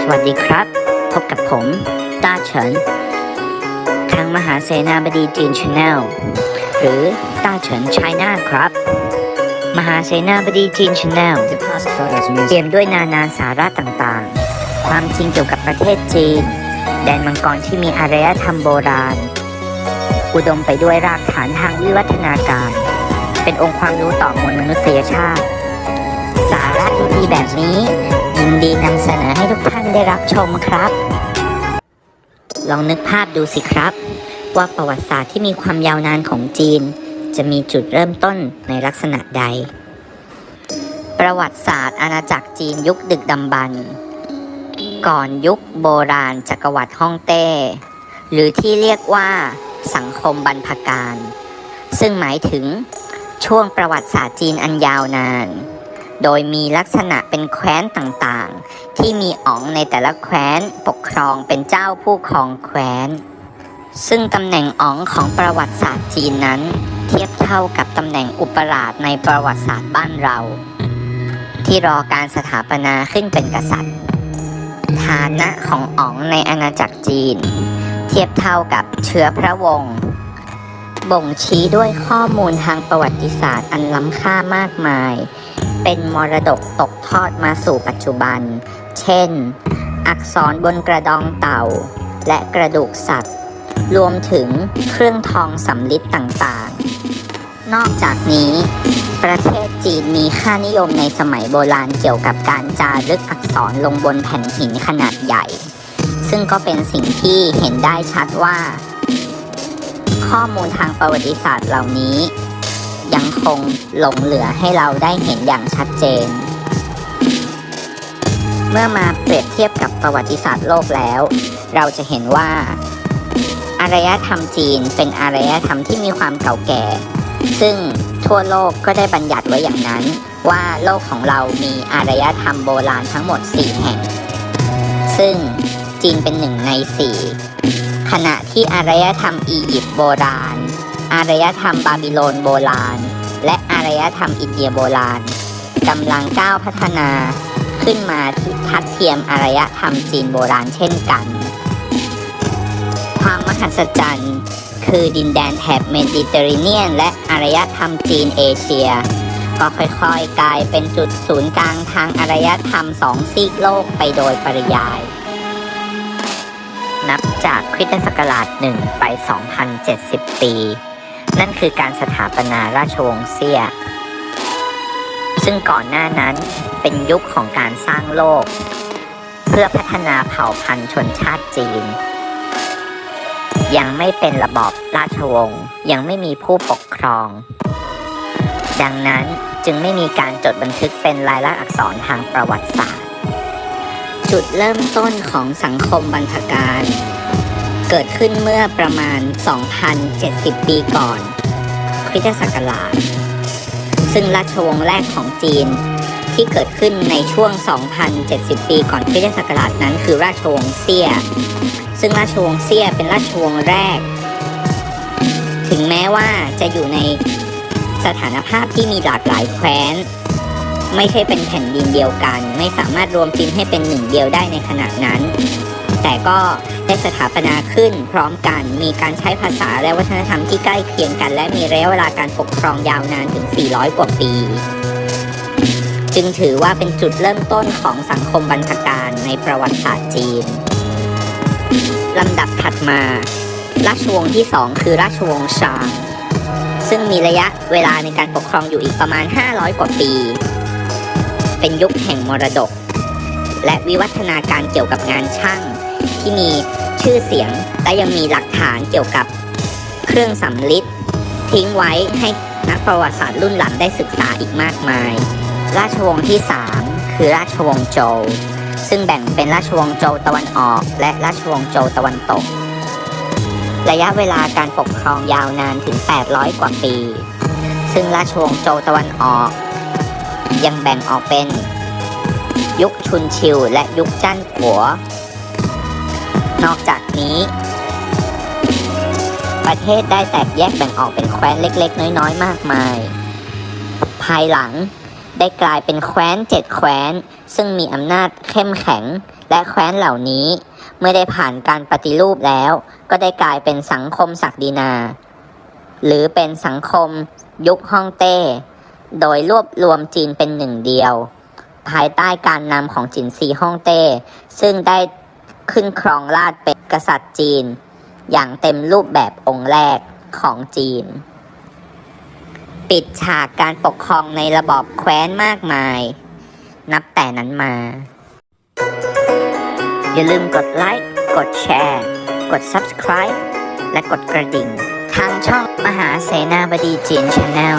สวัสดีครับ พบกับผมต้าเฉิน ทางมหาเสนาบดีจีนชาแนล หรือต้าเฉินไชน่าครับ มหาเสนาบดีจีนชาแนลเตรียมด้วยนานาสาระต่างๆ ความจริงเกี่ยวกับประเทศจีน แดนมังกรที่มีอารยธรรมโบราณ อุดมไปด้วยรากฐานทางวิวัฒนาการ เป็นองค์ความรู้ต่อมวลมนุษยชาติ สาระดีๆแบบนี้ ยินดีนำเสนอให้ทุกท่านได้รับชมครับ ลองนึกภาพดูสิครับ ว่าประวัติศาสตร์ที่มีความยาวนานของจีน จะมีจุดเริ่มต้นในลักษณะใด ประวัติศาสตร์อาณาจักรจีนยุคดึกดำบรรพ์ก่อนยุคโบราณจักรวรรดิฮ่องเต้ หรือที่เรียกว่าสังคมบรรพการ ซึ่งหมายถึงช่วงประวัติศาสตร์จีนอันยาวนาน โดยมีลักษณะเป็นแคว้นต่างๆ ที่มีอ๋องในแต่ละแคว้นปกครองเป็นเจ้าผู้ครองแคว้น ซึ่งตำแหน่งอ๋องของประวัติศาสตร์จีนนั้น เทียบเท่ากับตำแหน่งอุปราชในประวัติศาสตร์บ้านเรา ที่รอการสถาปนาขึ้นเป็นกษัตริย์ ฐานะของอ๋องในอาณาจักรจีน เทียบเท่ากับเชื้อพระวงศ์ บ่งชี้ด้วยข้อมูลทางประวัติศาสตร์อันล้ำค่ามากมาย เป็นมรดกตกทอดมาสู่ปัจจุบัน เช่น อักษรบนกระดองเต่า และกระดูกสัตว์ รวมถึงเครื่องทองสำลิดต่างๆ นอกจากนี้ ประเทศจีนมีค่านิยมในสมัยโบราณเกี่ยวกับการจารึกอักษรลงบนแผ่นหินขนาดใหญ่ ซึ่งก็เป็นสิ่งที่เห็นได้ชัดว่า ข้อมูลทางประวัติศาสตร์เหล่านี้ ยังคงหลงเหลือให้เราได้เห็นอย่างชัดเจน เมื่อมาเปรียบเทียบกับประวัติศาสตร์โลกแล้ว เราจะเห็นว่า อารยธรรมจีนเป็นอารยธรรมที่มีความเก่าแก่ ซึ่งทั่วโลกก็ได้บัญญัติไว้อย่างนั้น ว่าโลกของเรามีอารยธรรมโบราณทั้งหมด 4 แห่ง ซึ่งจีนเป็นหนึ่งใน 4 ขณะที่อารยธรรมอียิปต์โบราณ อารยธรรมบาบิโลนโบราณ และอารยธรรมอินเดียโบราณกำลังก้าวพัฒนาขึ้นมาที่ทัดเทียมอารยธรรมจีนโบราณเช่นกัน ความมหัศจรรย์คือดินแดนแถบเมดิเตอร์เรเนียน และอารยธรรมจีนเอเชีย ก็ค่อยๆ กลายเป็นจุดศูนย์กลางทางอารยธรรมสองซีกโลกไปโดยปริยาย นับจากคริสตศักราชหนึ่งไป 2,070 ปี นั่นคือการสถาปนาราชวงศ์เซี่ยซึ่งก่อนหน้านั้นเป็นยุคของการสร้างโลก เพื่อพัฒนาเผ่าพันธุ์ชนชาติจีน ยังไม่เป็นระบอบราชวงศ์ยังไม่มีผู้ปกครอง ดังนั้นจึงไม่มีการจดบันทึกเป็นลายลักษณ์อักษรทางประวัติศาสตร์ จุดเริ่มต้นของสังคมบรรพการ เกิดขึ้นเมื่อประมาณ 2,070 ปีก่อน คริสตศักราช ซึ่งราชวงศ์แรกของจีนที่เกิดขึ้นในช่วง 2,070 ปีก่อนคริสตศักราชนั้นคือราชวงศ์เซี่ย ซึ่งราชวงศ์เซี่ยเป็นราชวงศ์แรก ถึงแม้ว่าจะอยู่ในสถานภาพที่มีหลากหลายแคว้น ไม่ใช่เป็นแผ่นดินเดียวกัน ไม่สามารถรวมจีนให้เป็นหนึ่งเดียวได้ในขณะนั้น แต่ก็ได้สถาปนาขึ้นพร้อมกัน มีการใช้ภาษาและวัฒนธรรมที่ใกล้เคียงกัน และมีระยะเวลาการปกครองยาวนานถึง 400 กว่าปี จึงถือว่าเป็นจุดเริ่มต้นของสังคมบรรพการในประวัติศาสตร์จีนลำดับถัดมา ราชวงศ์ที่สองคือราชวงศ์ชาง ซึ่งมีระยะเวลาในการปกครองอยู่อีกประมาณ 500 กว่าปี เป็นยุคแห่งมรดก และวิวัฒนาการเกี่ยวกับงานช่าง ที่มีชื่อเสียงและยังมีหลักฐานเกี่ยวกับเครื่องสำลิดทิ้งไว้ให้นักประวัติศาสตร์รุ่นหลังได้ศึกษาอีกมากมาย ราชวงศ์ที่ 3 คือราชวงศ์โจวซึ่งแบ่งเป็นราชวงศ์โจวตะวันออก และราชวงศ์โจวตะวันตก ระยะเวลาการปกครองยาวนานถึง 800 กว่าปี ซึ่งราชวงศ์โจวตะวันออก ยังแบ่งออกเป็น ยุคชุนชิวและยุคจั้นกัวนอกจากนี้ ประเทศได้แตกแยกแบ่งออกเป็นแคว้นเล็ก ๆ น้อยๆ มากมาย ภายหลังได้กลายเป็นแคว้นเจ็ดแคว้น ซึ่งมีอำนาจเข้มแข็งและแคว้นเหล่านี้ เมื่อได้ผ่านการปฏิรูปแล้ว ก็ได้กลายเป็นสังคมศักดินา หรือเป็นสังคมยุคฮ่องเต้ โดยรวบรวมจีนเป็นหนึ่งเดียว ภายใต้การนำของจินซีฮ่องเต้ ซึ่งได้ขึ้นครองราชเป็นกษัตริย์จีน อย่างเต็มรูปแบบองค์แรกของจีน ปิดฉากการปกครองในระบอบแคว้นมากมาย นับแต่นั้นมา อย่าลืมกดไลค์ กดแชร์ กด Subscribe และกดกระดิ่ง ทางช่องมหาเสนาบดีจีนชาแนล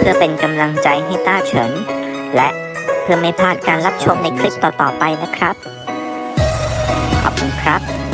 เพื่อเป็นกำลังใจให้ต้าเฉิน และเพื่อไม่พลาดการรับชมในคลิปต่อๆไปนะครับ ขอบคุณครับ